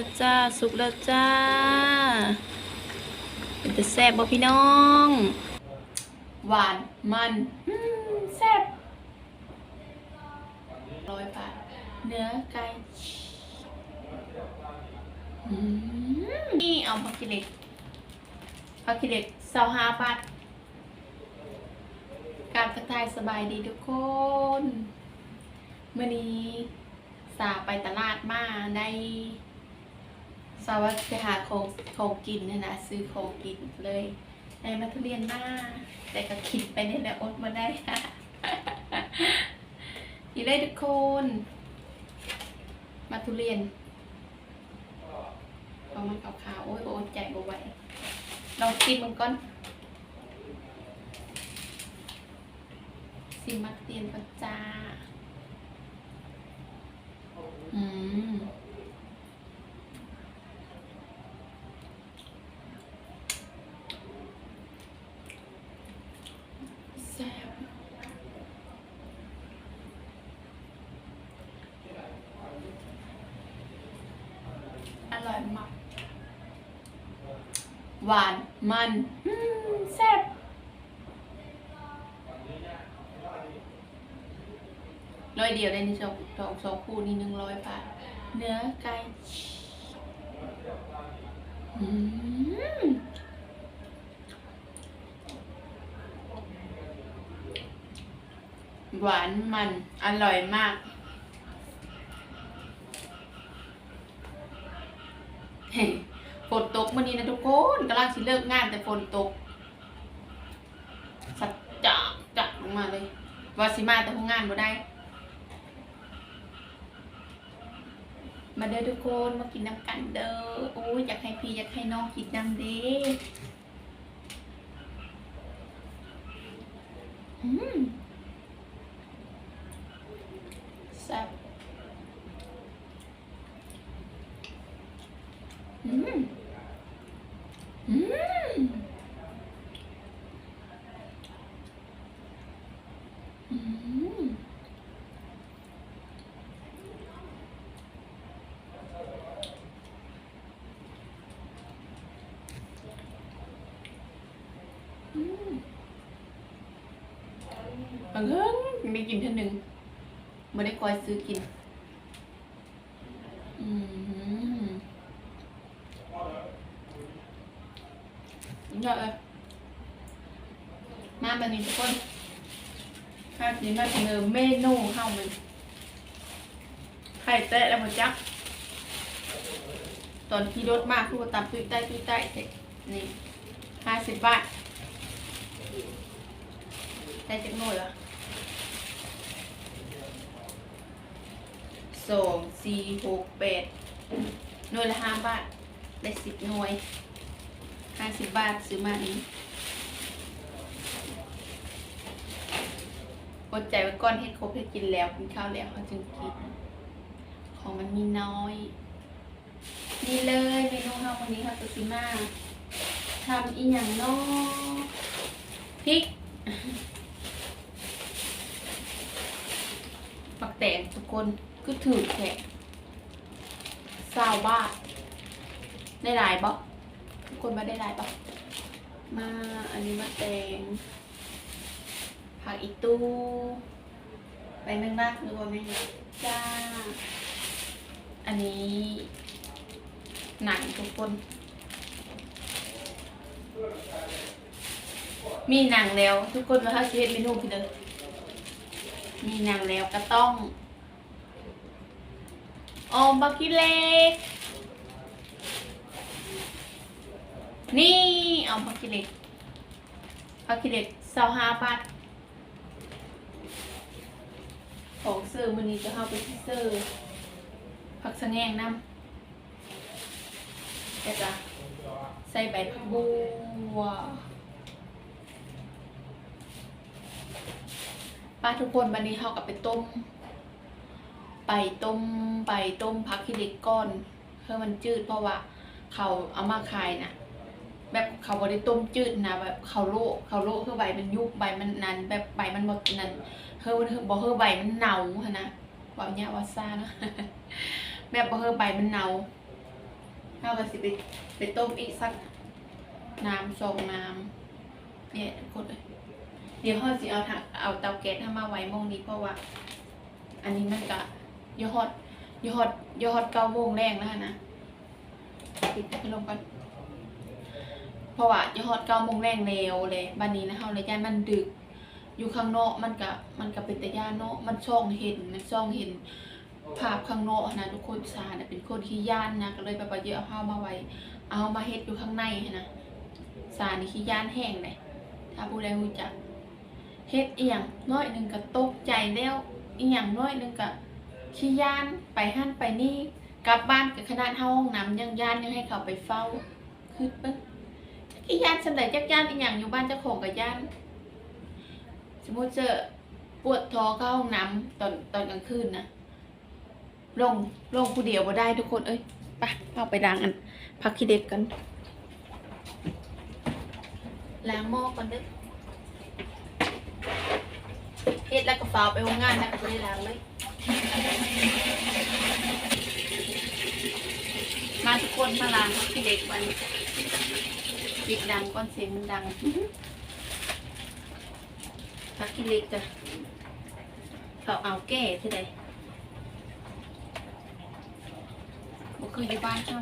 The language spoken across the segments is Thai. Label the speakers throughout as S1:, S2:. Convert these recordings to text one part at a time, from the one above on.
S1: แล้วจ้า สุกแล้วจ้า เป็นแต่แซ่บบ่พี่น้อง หวานมันแซ่บร้อยบาทเนื้อไก่นี่เอาผักกิเล็กผักกิเล็กสาห้าบาทการกระทายสบายดีทุกคนเมื่อนี้สาไปตลาดมาได้าว่าไปหาของของกินนยนะซื้อของกินเลยได้มาทุเรียนมาแต่ก็คิดไปเนี่ยแหละอดมาได้อีเลยทุกคนมาทุเรียนเอามันขาวๆโอ้ยโอ้ยใจบ่ไหวลองกินมันก่อนซิมักเตียนปัจจาอืมแซ่บอร่อยมาก หวานมันแซ่บร้อยเดียวได้ในสองสองสองคู่นี่หนึ่งร้อยบาท เนื้อไก่หวานมัน อร่อยมาก เฮ้ ฝนตกมื่อนี้นะทุกคนกำลังสิเลิกงานแต่ฝนตกสัจจะจัดลงมาเลยว่าสิมาแต่ห้องงานบ่ได้ มาเด้อทุกคนมากินน้ำกันเด้อโอ้ยอยากให้พี่อยากให้น้องกินน้ำเด้อืมแซ่บอืมอืมอืม บางเอิญไม่กินเท่านึงไม่ได้คอยซื้อกิน อืมยอดเลยมาแบบนี้ทุกคนข้าวนี้มาเสนอเมนูข้าวมันไข่เตะแล้วมันจัก ตอนขี่รถมากคือตามตุ้ยใต้ตุ้ยใต้เสร็จนี่ห้าสิบบาทได้จักหน่วยละ สองสี่หกแปดหน่วยละห้าบาท ได้สิบหน่วยห้าสิบบาทซื้อมานี้อดใจไว้ก่อนเฮ็ดครบเฮ็ดกินแล้วกินข้าวแล้วเขาจึงกิน ของมันมีน้อย นี่เลยเมนูเราวันนี้ค่ะตุซิมาทำอีหยังนาะพริกปักแตงทุกคน คือถือแขกซาวบ้าทได้หลายบ่ทุกคนมาได้หลายบ่มาอันนี้มาแตงผักอีตูไปแมงลักหรือว่าแมงลักจ้า อันนี้หนังทุกคน มีหนังแล้ว ทุกคนมาเข้าชีวิตเมนูพี่เด้อมีหนังแล้วก็ต้อง ออมบักกิเล็ก นี่เอาบักกิเล็กบักกิเล็กเสาห้าบาท ของซื้อมันนี้จะเข้าไปที่ซื้อผักสะแงงน้ำแต่จะใส่ใบผักบัวป้าทุกคนวันนี้เขากับไปต้ม ไปต้มไปต้มพักคิเล็กก้อนเพื่อมันจืดเพราะว่าเขาเอามาขายน่ะแบบเขาบริต้มจืดนะแบบเขาโลกเขาโลกคือใบมันยุบใบมันนันแบบใบมันหมดนันเฮ้ยเฮ้ยบอกเฮ้ยใบมันเน่าฮะนะว่าเนี่ยว่าซ่านะแบบบอกเฮ้ยใบมันเน่าเท่ากับสิไปไปต้มอีกสักน้ำสองน้ำเนี่ยกดเลยเดี๋ยวเขาสิเอาถังเอาเตาแก๊สทำมาไว้โมงนี้เพราะว่า อันนี้มันกะ ยอดยอดยอดเก้าโมงแรงแล้วนะปิดพัดลมก่อนเพราะว่ายอดเก้าโมงแรงเร็วเลยบันนี้นะเขาเลยย่านมันดึก อยู่ข้างนอกมันกะมันกะเป็นแต่ย่านเนาะมันช่องเห็นมันช่องเห็นภาพข้างนอกนะทุกคนสาเนี่ยเป็นคนขี้ย่านนะก็เลยแบบว่าเยอะเอาข้ามาไว้ เอามาเฮ็ดอยู่ข้างในนะสานี่ขี้ย่านแห้งเลยถ้าผู้ใดรู้จักเฮ็ดเอียงน้อยหนึ่งก็ตกใจแล้วอีหยังน้อยหนึ่งก็ ขี้ย่านไปหั่นไปนี่ กลับบ้านกับขนาดเฮาห้องน้ำยังย่านยังให้เขาไปเฝ้าคือปิ้นขี้ย่านสำหรับจักย่านอีหยังอยู่บ้านเจ้าของกับย่าน สมมุติเจอปวดท้อเข้าห้องน้ำตอนตอนกลางคืนนะลงลงผู้เดียวบ่ได้ทุกคนเอ้ยไปเอาไปล้างอันพักขี้เด็กกันล้างหม้อก่อนเด้อเฮ็ดแล้วก็ฝาไปโรงงานนะก็บ่ได้ล้างเลย มาทุกคนมาลางพักขี้เด็กมันปิดดังก่อนเสียงมันดังพักขี้เล็กจ้ะเขาเอาแก้ที่ใดก็คืออยู่บ้านเช่า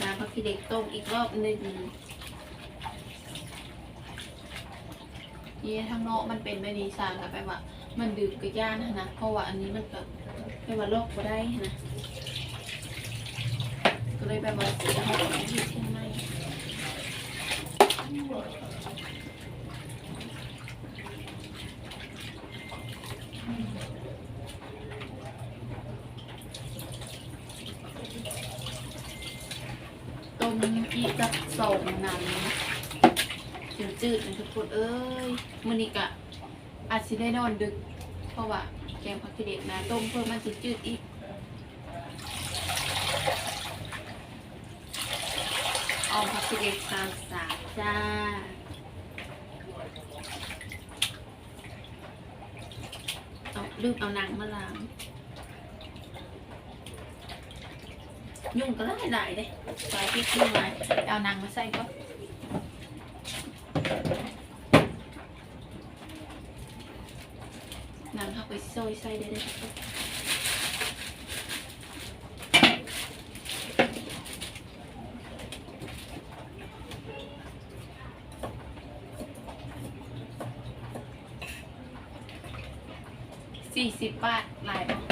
S1: น้ำพักที่เด็กต้มอีกรอบหนึ่ง นี่ทางนอกมันเป็นไม่ดีสางกับไปว่า มันดื่มกับย่านนะเพราะว่าอันนี้มันก็ไปว่าโรคก็ได้นะก็เลยแบบว่าเสียห้องที่เชียงใหม่ต้มอีกสักสองน้ำ จืดๆนะทุกคนเอ้ยมื้อนี้กะอาจสิได้นอนดึก เพราะว่าแกงผักขี้เด็ดนะต้มเพิ่มมันสิจืดอีกเอาผักชีเด็กตามสาจ้าเอาลืมเอาหนังมาล้างยุ่งก็ได้หลายเลยใส่พริกยุ่งหลาเอาหนังมาใส่ก็หนังเข้าไปซ อยใส่ได้เลยสี่สิบบาทหลายบาท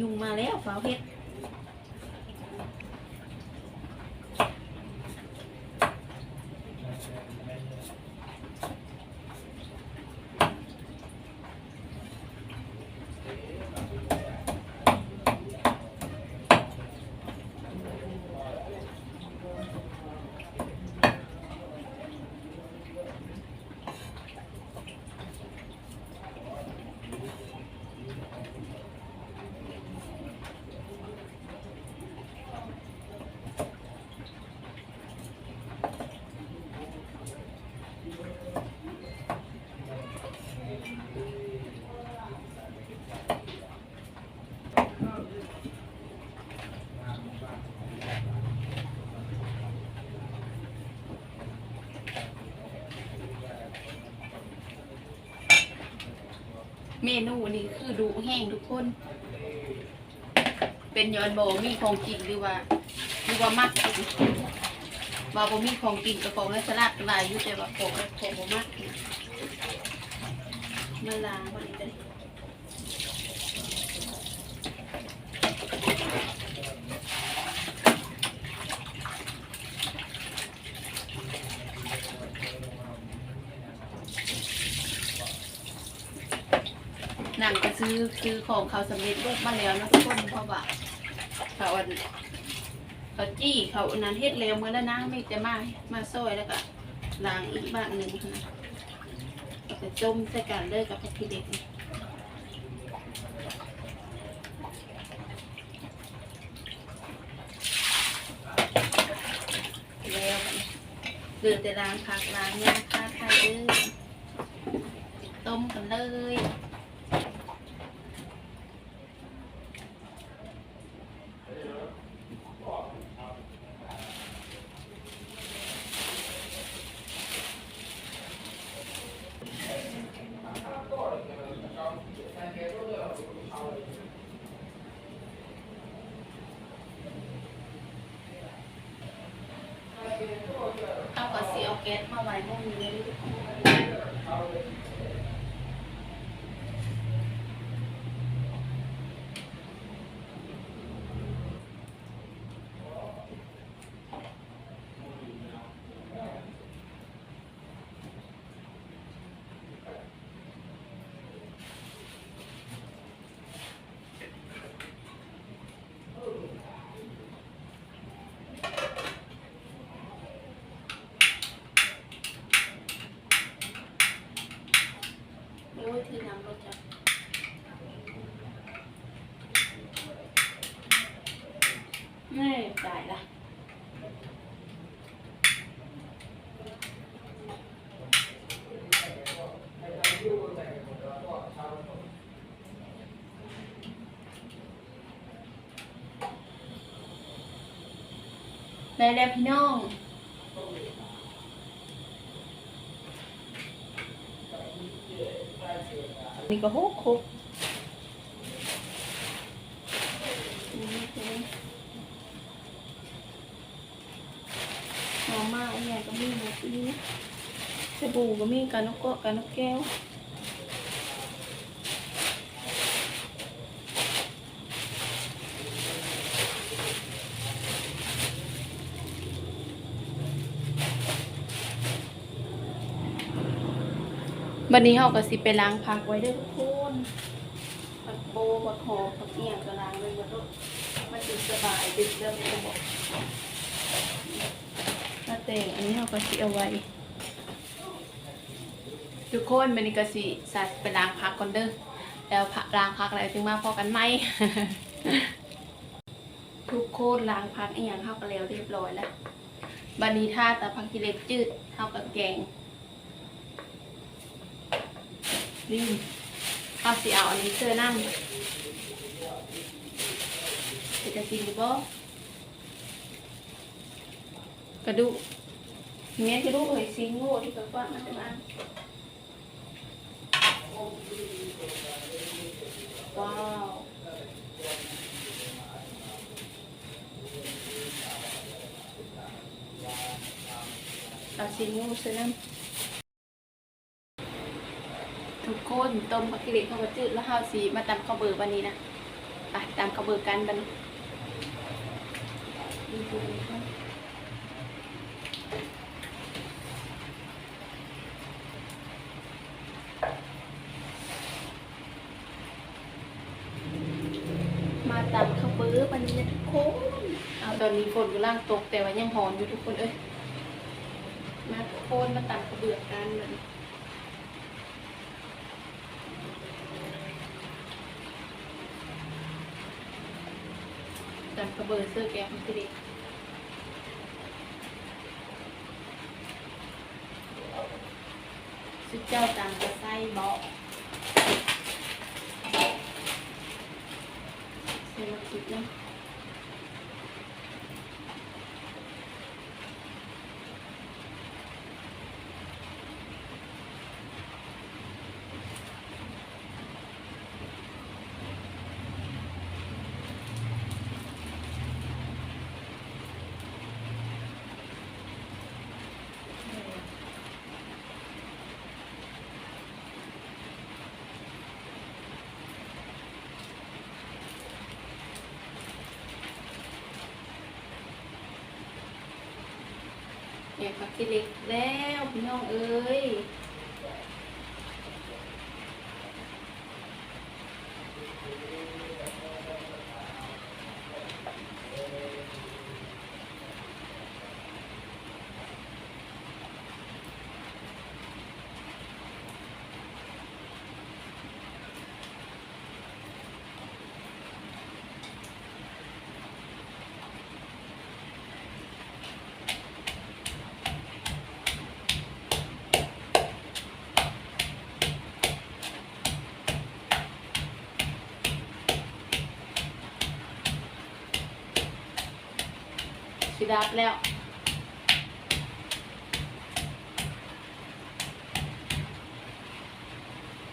S1: ยุงมาแล้วฟ้าเพชร เมนูนี้คือดูแห้งทุกคน เป็นย้อนโบมีของกินหรือว่าหรือว่ามักกินว่าบ่มีของกินกับของและสลัดลายอยู่แต่ว่าของและของบ่มักกินมาลาวันนี้ นังก็ซื้อซื้อของเขาสำเร็จรูปมาแล้วนะทุกคนเพราะว่าเขาอันเขาจี้เขาอันนั้นเฮ็ดแล้วเมื่อแล้วนะไม่จะมามาซอยแล้วก็ล้างอีกบ้านหนึ่งนะก็จะจมใส่กันเลยกับพี่เด็กนี่แล้วเดือแต่ล้างผักล้างหญ้าค่าไข่เด้อ ghét mà mày không nhìn. ได้แล้วพี่น้องนี่ก็หกหกหอมมากอันใหญ่ก็มีหมดอีสบู่ก็มีกานกเกาะกานกแก้ว วันนี้เราก็สิไปล้างผักไว้ด้วยทุกคนผักโบผักหอมผักเอียงก็ล้างไว้หมดล้มันจะสบายติดเริ่มจะบอกมาแต่งอันนี้เราก็สิเอาไว้ ทุกคนวันนี้ก็สิสัตว์ไปล้างผักก่อนเด้อแล้วผักล้างผักแล้วจึงมาพอกันไหมทุกคนล้างผักอีหยังเข้ากันแล้วเรียบร้อยแล้วบันนี้ถ้าแต่ผักกิเลสจืดเท่ากับแกง นี่ข้าวสีเอาอันนี้เสื้อนั่งจะกินหรือเปล่ากระดูกเนี้ยกระดูกเฮ้ยซีโง่ที่กระปั้นมันจะมาว้าวเอาซีโง่เสื้อนั่ง ทุกคนต้มผักกิเลสข้าวจืดแล้วข้าวสีมาตำข้าวเบอร์วันนี้นะไปตำข้าวเบอร์กันบันมาตำข้าวเบอร์วันนี้นะทุกคนเอาตอนนี้ฝนกำลังตกแต่ว่ายังหอนอยู่ทุกคนเอ้ยมาทุกคนมาตำข้าวเบอร์กันบัน กันกระเบิดเสื้อแกงสิริสุดเจ้าตามกระไส้เบาะเสื้อสุดเนาะ แกงผักกิเล็กแล้วพี่น้องเอ้ย ดับแล้ว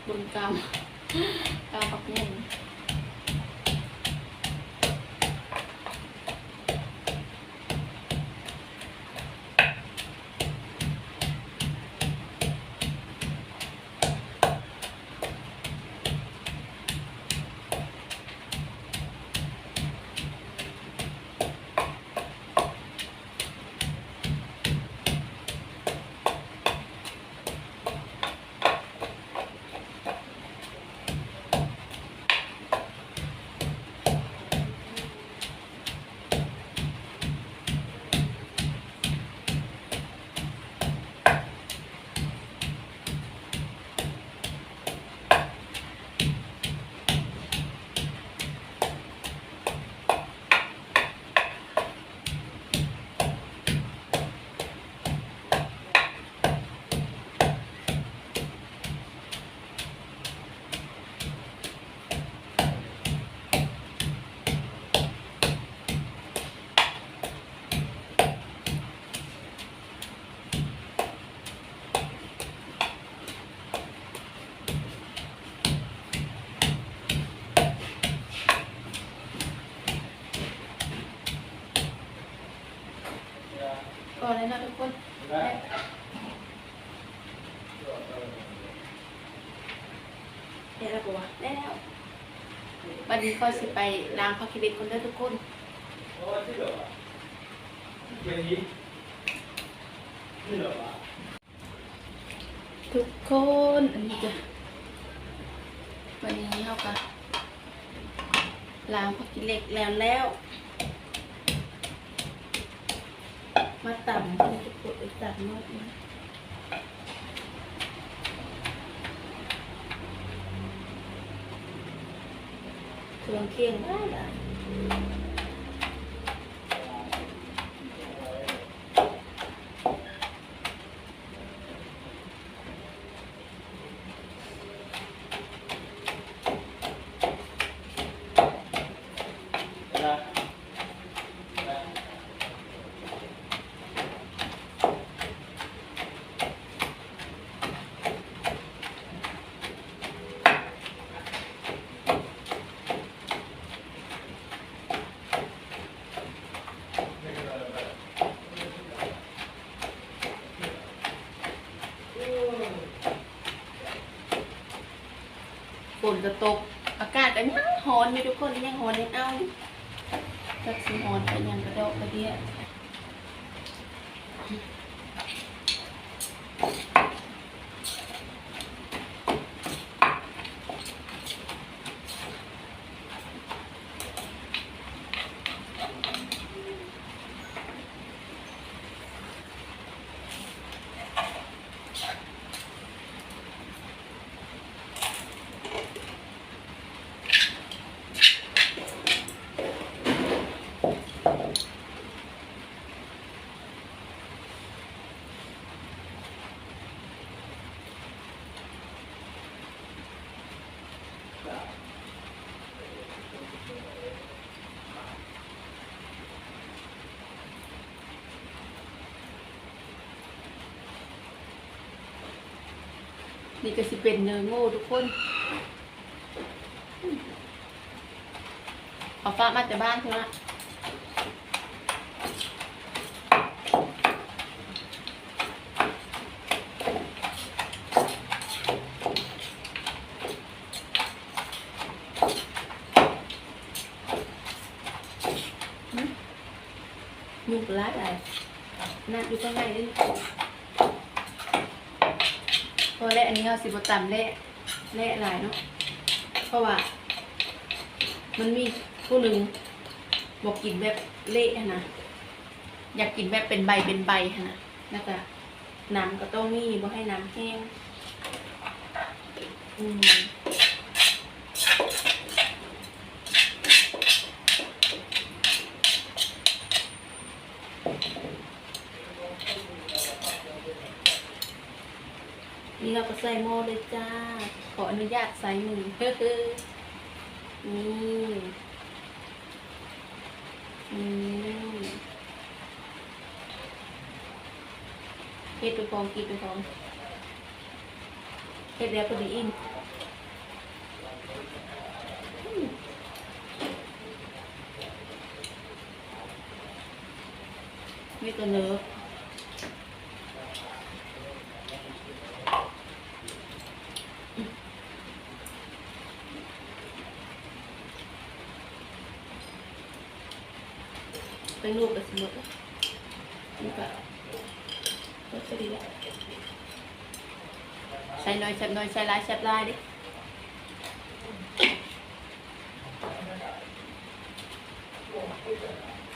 S1: บนกรรม นนี้ก็สิไปล้างพักคิริตคนเด้อทุกคนทุกคนอันนี้จะวันนี้เขาก็ล้างพักกิเหล็กแล้วแล้ว มาต่ำให้ทุกคนไปต่ำหมดนะ เครื่องเคียงได้ละฝ นก็ตก อากาศก็ยังหอนอยู่ทุกคนยังหอนยังเอาจักสิร้อนไปยังกระโดดกระเดีย นี่ก็สิเป็นเนื้อโง่ทุกคนเอาฟ้ามาจากบ้านใช่ไหมยุงกระไรอะไรนั่งอยู่ข้างในนี่ พอและอันนี้เราสิบตำเละเละหลายเนาะเพราะว่า มันมีผู้หนึ่งบอกกินแบบเละนะอยากกินแบบเป็นใบเป็นใบอะนะแล้วก็น้ำก็ต้องมีบ่ให้น้ำแห้งอืม นี่เราก็ใส่หม้อเลยจ้า ขออนุญาตใส่มือเฮ้อนี่อืมเฮ็ดไปพร้อมกินไปพร้อมเฮ็ดแล้วพอดีอิ่มอืมมีแต่เนื้อเป็นลูกกระสมุดนี่ก็ก็จะดีแล้ว ใส่หน่อยใส่หน่อยใส่หลายใส่ลายดิ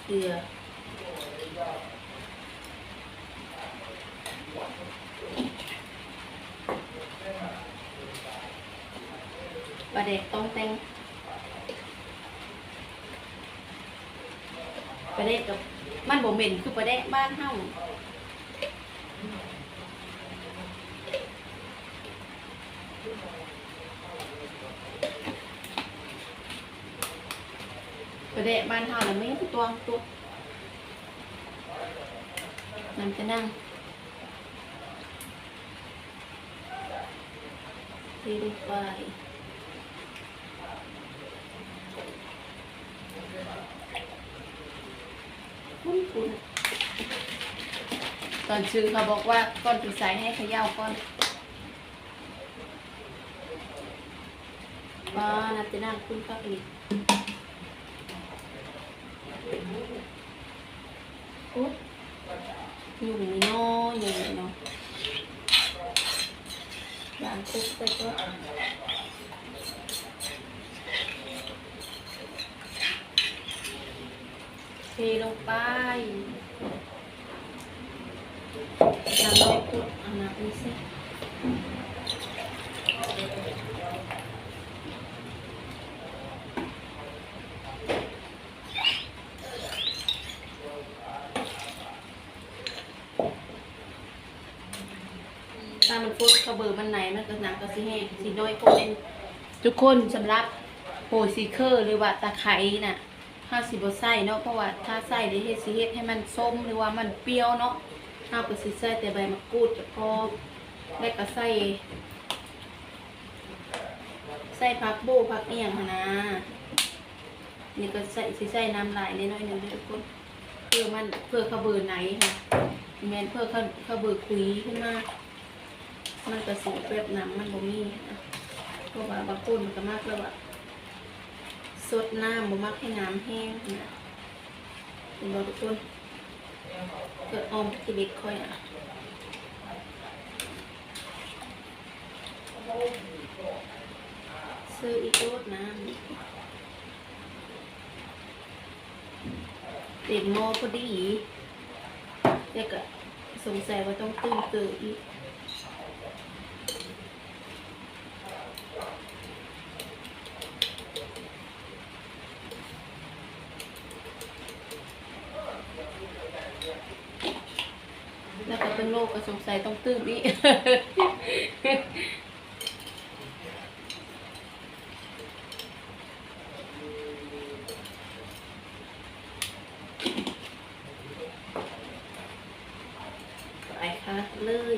S1: เกลือปลาเด็กต้องแต่งปลาเด็กกับมันบ่เหม็นคือปลาเด็กบ้านเฮา ปลาเด็กบ้านเฮาน่ะไม่ตัวตัวมันจะนั่งทีลงไปคุ้นคุ้นตอนซื้อเขาบอกว่าก้อนปีใสให้เขย่าก้อนป้านัดจะนั่งคุณก็อีก โอ๊ยอยู่นี่เนาะอยู่นี่เนาะอย่า กดเอาน้ำนี่สิถ้ามันฟุดเขเบอร์มันไหนมันก็หนังก็สิแห้งสิน้อยคงเป็นทุกคนสำหรับโฮซีเคอร์หรือว่าตะไคร้น่ะถ้าสิบ่ใส่เนาะเพราะว่าถ้าใส่ได้เฮ็ดสิเฮ็ดให้มันส้มหรือว่ามันเปรี้ยวเนาะถ้าก็สิใส่แต่ใบมะกรูดก็พอแล้วก็ใส่ใส่ผักโบผักเอียงนะนี่ก็ใส่สิใส่น้ำลายนิดหน่อยหนึงเด้อทุกคนเพื่อมันเพื่อขาเบอร์ไหนค่ะแม่นเพื่อขาเขาเบอร์คุยขึ้นมา มันก็สีแบบหนังมันบ่มีนะเพราะว่าบางคนมันก็มากแล้วว่าสดน้ำบ่มักให้น้ำแห้งนะเป็นบ่ทุกคนเกิดออมกิเล็กค่อยอะซื้ออีกโดดน้ำเต็มหม้อพอดีแต่ก็สงสัยว่าต้องตื้มเติมอีก แล้วก็เป็นโรคก็ สงสัยต้องตื้มอีก ไปค่ะเลย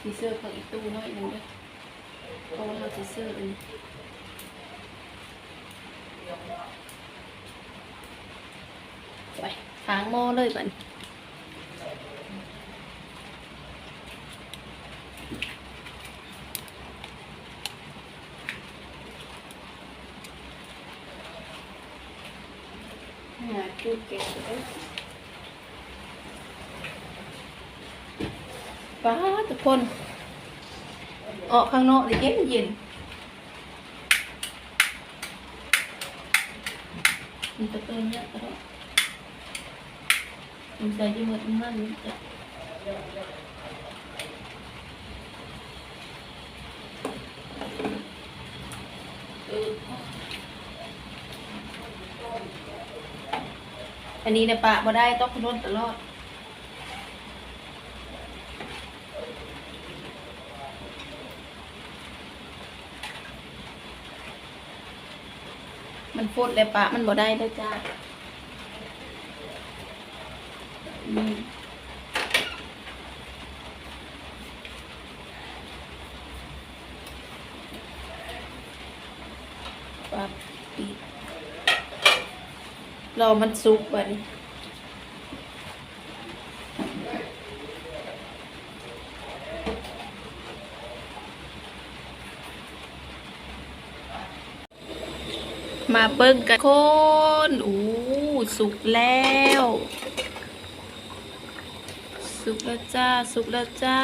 S1: ซีเซอร์ของอีกตู้น้อยหนึ่งด้วยเพราะว่าเราซีเซอร์อันนี้ไปทางหม้อ เลยบัดนหาจุดเก็บเลยป้าทุกคน ออกข้างนอกเลยเย็นเย็นมันจะเป็นเนี่ยก็ได้ มันใส่ที่หมดมันมันจะอันนี้นะปะบ่ได้ต้องคำนวณตลอดมันฟดเลยปะมันบ่ได้แล้จ้าอืม ปะปิดรอมันสุกไปนี่มาเบิ่งกันคนอู้สุกแล้ว สุกแล้วจ้า สุกแล้วจ้า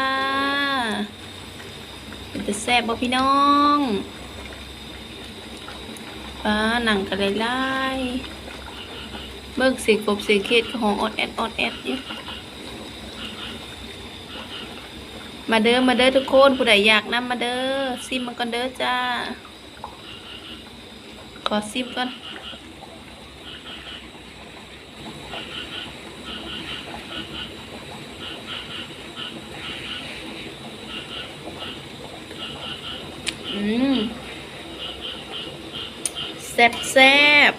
S1: เป็นแต่แซ่บบ่พี่น้องป้าหนังกันไล่เบิ่งเสียงกบเสียงเขียดห้องออดแอดออดแอดอยู่มาเด้อมาเด้อทุกคนผู้ใดอยากนำมาเด้อซิมมันก่อนเด้อจ้า ขอซิมก่อน มแซ่บแซ่บ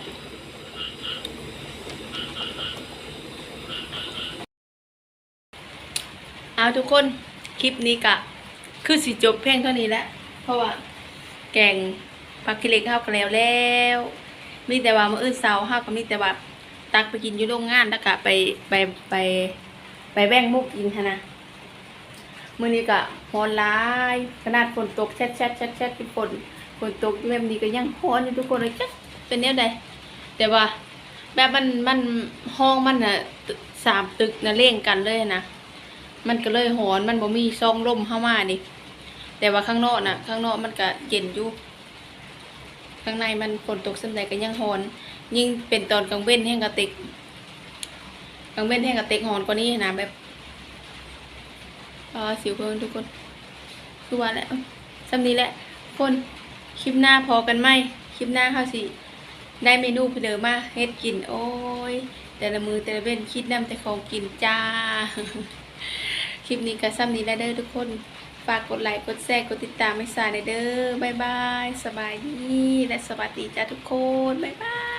S1: เอาทุกคนคลิปนี้กะ คือสิจบเพียงเท่านี้แหละเพราะว่า แกงผักขี้เล็กข้าวกันแล้วแล้วมีแต่ว่ามื้ออื่นเสาร์ข้าวก็มีแต่ว่าตักไปกินอยู่โรงงานแล้วก็ไปไปไปไปแบ่งมุกกินหั้นนะ มื้อนี้ก็ร้อนหลายขนาดฝนตกแชดแชดแชดแชดทุกคนฝนตกแบบนี้ก็ยังร้อนอยู่ทุกคนเลยจักเป็นแนวใดแต่ว่าแบบมันมันห้องมันน่ะสามตึกน่ะเร่งกันเลยนะมันก็เลยร้อนมันบ่มีซองลมเข้ามานี่แต่ว่าข้างนอกน่ะข้างนอกมันก็เย็นอยู่ข้างในมันฝนตกสำใดก็ยังร้อนยิ่งเป็นตอนกลางเว้นแห้งกระติกกลางเว้นแห้งกระติกร้อนกว่านี้นะแบบ เออสิวเพิ่นทุกคน คือว่าแหละสำนี้แหละ คนคลิปหน้าพอกันไหมคลิปหน้าเขาสิ ได้เมนูเพเดิมมาเฮ็ดกิน โอ้ย แต่ละมือแต่ละเว้นคิดนำแต่ของกินจ้า คลิปนี้ก็ซ้ำนี้แล้วเด้อทุกคน ฝากกดไลค์ กดแชร์ กดติดตามไม่สายเด้อ บ๊ายบาย สบายดี และสวัสดีจ้าทุกคน บ๊ายบาย